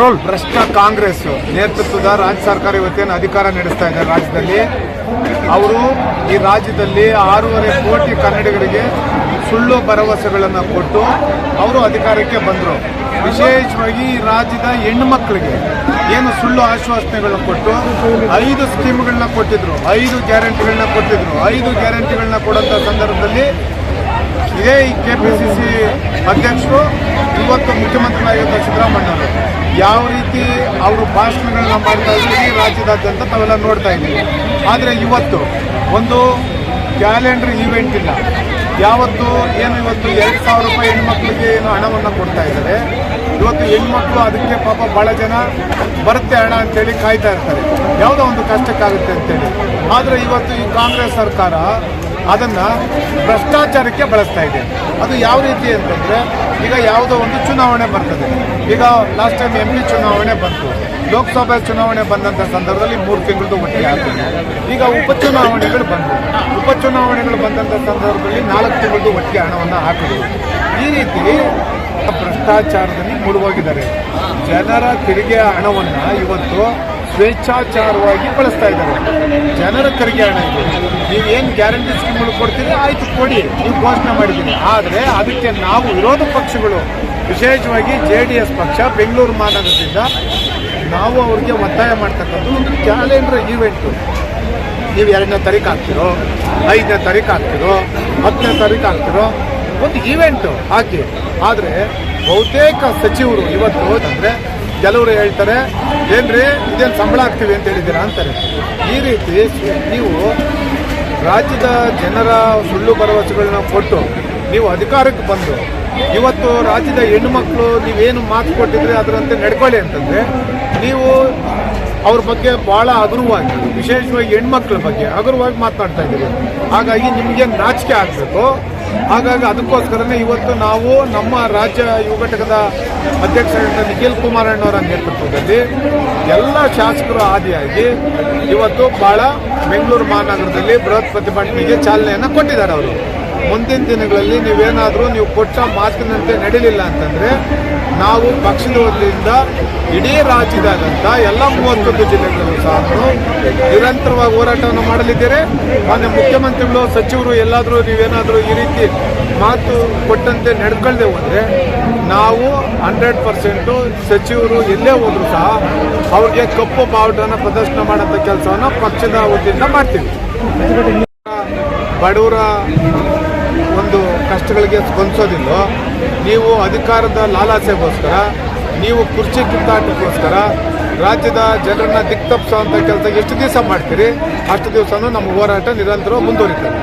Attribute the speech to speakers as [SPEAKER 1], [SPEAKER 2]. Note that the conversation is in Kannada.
[SPEAKER 1] ರೋಲ್
[SPEAKER 2] ಭ್ರಷ್ಟ ಕಾಂಗ್ರೆಸ್ ನೇತೃತ್ವದ ರಾಜ್ಯ ಸರ್ಕಾರ ಇವತ್ತೇನು ಅಧಿಕಾರ ನಡೆಸ್ತಾ ಇದೆ ರಾಜ್ಯದಲ್ಲಿ? ಅವರು ಈ ರಾಜ್ಯದಲ್ಲಿ ಆರೂವರೆ ಕೋಟಿ ಕನ್ನಡಿಗರಿಗೆ ಸುಳ್ಳು ಭರವಸೆಗಳನ್ನು ಕೊಟ್ಟು ಅವರು ಅಧಿಕಾರಕ್ಕೆ ಬಂದರು. ವಿಶೇಷವಾಗಿ ಈ ರಾಜ್ಯದ ಹೆಣ್ಣು ಮಕ್ಕಳಿಗೆ ಏನು ಸುಳ್ಳು ಆಶ್ವಾಸನೆಗಳನ್ನ ಕೊಟ್ಟು ಐದು ಸ್ಕೀಮ್ಗಳನ್ನ ಕೊಟ್ಟಿದ್ರು. ಐದು ಗ್ಯಾರಂಟಿಗಳನ್ನ ಕೊಟ್ಟಿದ್ರು. ಐದು ಗ್ಯಾರಂಟಿಗಳನ್ನ ಕೊಡೋಂಥ ಸಂದರ್ಭದಲ್ಲಿ ಇದೇ ಕೆ ಪಿ ಸಿ ಸಿ ಅಧ್ಯಕ್ಷರು, ಇವತ್ತು ಮುಖ್ಯಮಂತ್ರಿಗಳಾಗಿದ್ದ ಸಿದ್ದರಾಮಯ್ಯ ಅವರು ಯಾವ ರೀತಿ ಅವರು ಭಾಷಣಗಳನ್ನ ಮಾಡ್ತಾ ಇದ್ದೀವಿ ರಾಜ್ಯದಾದ್ಯಂತ ತಾವೆಲ್ಲ ನೋಡ್ತಾ ಇದ್ದೀವಿ ಆದರೆ ಇವತ್ತು ಒಂದು ಕ್ಯಾಲೆಂಡರ್ ಈವೆಂಟ್ ಇಲ್ಲ. ಯಾವತ್ತು ಏನು ಇವತ್ತು ಎರಡು ಸಾವಿರ ರೂಪಾಯಿ ಹೆಣ್ಮಕ್ಳಿಗೆ ಏನು ಹಣವನ್ನು ಕೊಡ್ತಾ ಇದ್ದಾರೆ. ಇವತ್ತು ಹೆಣ್ಮಕ್ಳು ಅದಕ್ಕೆ ಪಾಪ ಭಾಳ ಜನ ಬರುತ್ತೆ ಹಣ ಅಂತೇಳಿ ಕಾಯ್ತಾ ಇರ್ತಾರೆ. ಯಾವುದೋ ಒಂದು ಕಷ್ಟಕ್ಕಾಗುತ್ತೆ ಅಂತೇಳಿ. ಆದರೆ ಇವತ್ತು ಈ ಕಾಂಗ್ರೆಸ್ ಸರ್ಕಾರ ಅದನ್ನ ಭ್ರಷ್ಟಾಚಾರಕ್ಕೆ ಬಳಸ್ತಾ ಇದೆ. ಅದು ಯಾವ ರೀತಿ ಅಂತಂದರೆ, ಈಗ ಯಾವುದೋ ಒಂದು ಚುನಾವಣೆ ಬರ್ತದೆ. ಈಗ ಲಾಸ್ಟ್ ಟೈಮ್ ಎಂ ಪಿ ಚುನಾವಣೆ ಬಂತು. ಲೋಕಸಭೆ ಚುನಾವಣೆ ಬಂದಂಥ ಸಂದರ್ಭದಲ್ಲಿ ಮೂರು ತಿಂಗಳದ್ದು ಒಟ್ಟಿಗೆ ಆಗ್ತದೆ ಈಗ ಉಪಚುನಾವಣೆಗಳು ಬಂದವು. ಉಪಚುನಾವಣೆಗಳು ಬಂದಂಥ ಸಂದರ್ಭದಲ್ಲಿ ನಾಲ್ಕು ತಿಂಗಳದ್ದು ಒಟ್ಟಿಗೆ ಹಣವನ್ನು ಹಾಕಿದ್ರು. ಈ ರೀತಿ ಭ್ರಷ್ಟಾಚಾರದಲ್ಲಿ ಮುಳುಗೋಗಿದ್ದಾರೆ. ಜನರ ತೆರಿಗೆಯ ಹಣವನ್ನು ಇವತ್ತು ಸ್ವೇಚ್ಛಾಚಾರವಾಗಿ ಬಳಸ್ತಾ ಇದ್ದಾರೆ. ಜನರ ತೆರಿಗೆ ಹಣ ಇದು. ನೀವೇನು ಗ್ಯಾರಂಟಿ ಸ್ಕೀಮ್ಗಳು ಕೊಡ್ತೀರಿ? ಆಯ್ತು, ಕೊಡಿ. ನೀವು ಘೋಷಣೆ ಮಾಡಿದ್ದೀನಿ ಆದರೆ ಅದಕ್ಕೆ ನಾವು ವಿರೋಧ ಪಕ್ಷಗಳು, ವಿಶೇಷವಾಗಿ ಜೆ ಡಿ ಎಸ್ ಪಕ್ಷ, ಬೆಂಗಳೂರು ಮಹಾನಗರದಿಂದ ನಾವು ಅವ್ರಿಗೆ ಒತ್ತಾಯ ಮಾಡ್ತಕ್ಕಂಥದ್ದು ಒಂದು ಕ್ಯಾಲೆಂಡರ್ ಈವೆಂಟು ನೀವು ಎರಡನೇ ತಾರೀಕು ಹಾಕ್ತಿರೋ, ಐದನೇ ತಾರೀಕು ಹಾಕ್ತಿರೋ, ಹತ್ತನೇ ತಾರೀಕು ಹಾಕ್ತಿರೋ ಒಂದು ಈವೆಂಟು ಹಾಕಿ ಆದರೆ ಬಹುತೇಕ ಸಚಿವರು ಇವತ್ತು ಅಂದರೆ ಕೆಲವರು ಹೇಳ್ತಾರೆ, ಏನ್ರಿ, ಇದೇನು ಸಂಬಳ ಆಗ್ತೀವಿ ಅಂತ ಹೇಳಿದ್ದೀರಾ? ಅಂತಾರೆ. ಈ ರೀತಿ ನೀವು ರಾಜ್ಯದ ಜನರ ಸುಳ್ಳು ಭರವಸೆಗಳನ್ನ ಕೊಟ್ಟು ನೀವು ಅಧಿಕಾರಕ್ಕೆ ಬಂದು, ಇವತ್ತು ರಾಜ್ಯದ ಹೆಣ್ಣುಮಕ್ಕಳು ನೀವೇನು ಮಾತು ಕೊಟ್ಟಿದ್ರೆ ಅದರಂತೆ ನಡ್ಕೊಳ್ಳಿ ಅಂತಂದರೆ, ನೀವು ಅವ್ರ ಬಗ್ಗೆ ಬಹಳ ಹಗುರವಾಗಿ, ವಿಶೇಷವಾಗಿ ಹೆಣ್ಮಕ್ಳ ಬಗ್ಗೆ ಹಗುರವಾಗಿ ಮಾತನಾಡ್ತಾ ಇದ್ದೀವಿ ಹಾಗಾಗಿ ನಿಮಗೆ ನಾಚಿಕೆ ಆಗಬೇಕು. ಹಾಗಾಗಿ ಅದಕ್ಕೋಸ್ಕರನೇ ಇವತ್ತು ನಾವು ನಮ್ಮ ರಾಜ್ಯ ಯುವ ಘಟಕದ ಅಧ್ಯಕ್ಷರಾದ ನಿಖಿಲ್ ಕುಮಾರಣ್ಣವರ ನೇತೃತ್ವದಲ್ಲಿ ಎಲ್ಲ ಶಾಸಕರು ಆದಿಯಾಗಿ ಇವತ್ತು ಬಹಳ ಬೆಂಗಳೂರು ಮಹಾನಗರದಲ್ಲಿ ಬೃಹತ್ ಪ್ರತಿಭಟನೆಗೆ ಚಾಲನೆಯನ್ನು ಕೊಟ್ಟಿದ್ದಾರೆ ಅವರು. ಮುಂದಿನ ದಿನಗಳಲ್ಲಿ ನೀವೇನಾದರೂ ನೀವು ಕೊಟ್ಟ ಮಾತಿನಂತೆ ನಡೀಲಿಲ್ಲ ಅಂತಂದರೆ ನಾವು ಪಕ್ಷದ ವತಿಯಿಂದ ಇಡೀ ರಾಜ್ಯದಾದಂಥ ಎಲ್ಲ ಮೂವತ್ತೊಂದು ಜಿಲ್ಲೆಗಳಲ್ಲೂ ಸಹ ನಿರಂತರವಾಗಿ ಹೋರಾಟವನ್ನು ಮಾಡಲಿದ್ದೇವೆ ಮಾನ್ಯ ಮುಖ್ಯಮಂತ್ರಿಗಳು, ಸಚಿವರು ಎಲ್ಲಾದರೂ ನೀವೇನಾದರೂ ಈ ರೀತಿ ಮಾತು ಕೊಟ್ಟಂತೆ ನಡ್ಕೊಳ್ದೆ ಹೋದ್ರೆ ನಾವು ಹಂಡ್ರೆಡ್ ಪರ್ಸೆಂಟು ಸಚಿವರು ಎಲ್ಲೇ ಹೋದರೂ ಸಹ ಅವ್ರಿಗೆ ಕಪ್ಪು ಬಾವುಟನ ಪ್ರದರ್ಶನ ಮಾಡೋಂಥ ಕೆಲಸವನ್ನು ಪಕ್ಷದ ವತಿಯಿಂದ ಮಾಡ್ತೀವಿ. ಬಡವರ ಒಂದು ಕಷ್ಟಗಳಿಗೆ ಸ್ಪಂದಿಸೋದಿಲ್ಲ ನೀವು ಅಧಿಕಾರದ ಲಾಲಾಸೆಗೋಸ್ಕರ, ನೀವು ಕುರ್ಚಿ ಕಿತ್ತಾಟಕ್ಕೋಸ್ಕರ ರಾಜ್ಯದ ಜನರನ್ನ ದಿಕ್ತಪ್ಪಿಸುವಂಥ ಕೆಲಸ ಎಷ್ಟು ದಿವಸ ಮಾಡ್ತೀರಿ, ಅಷ್ಟು ದಿವಸನೂ ನಮ್ಮ ಹೋರಾಟ ನಿರಂತರ ಮುಂದುವರಿತದೆ.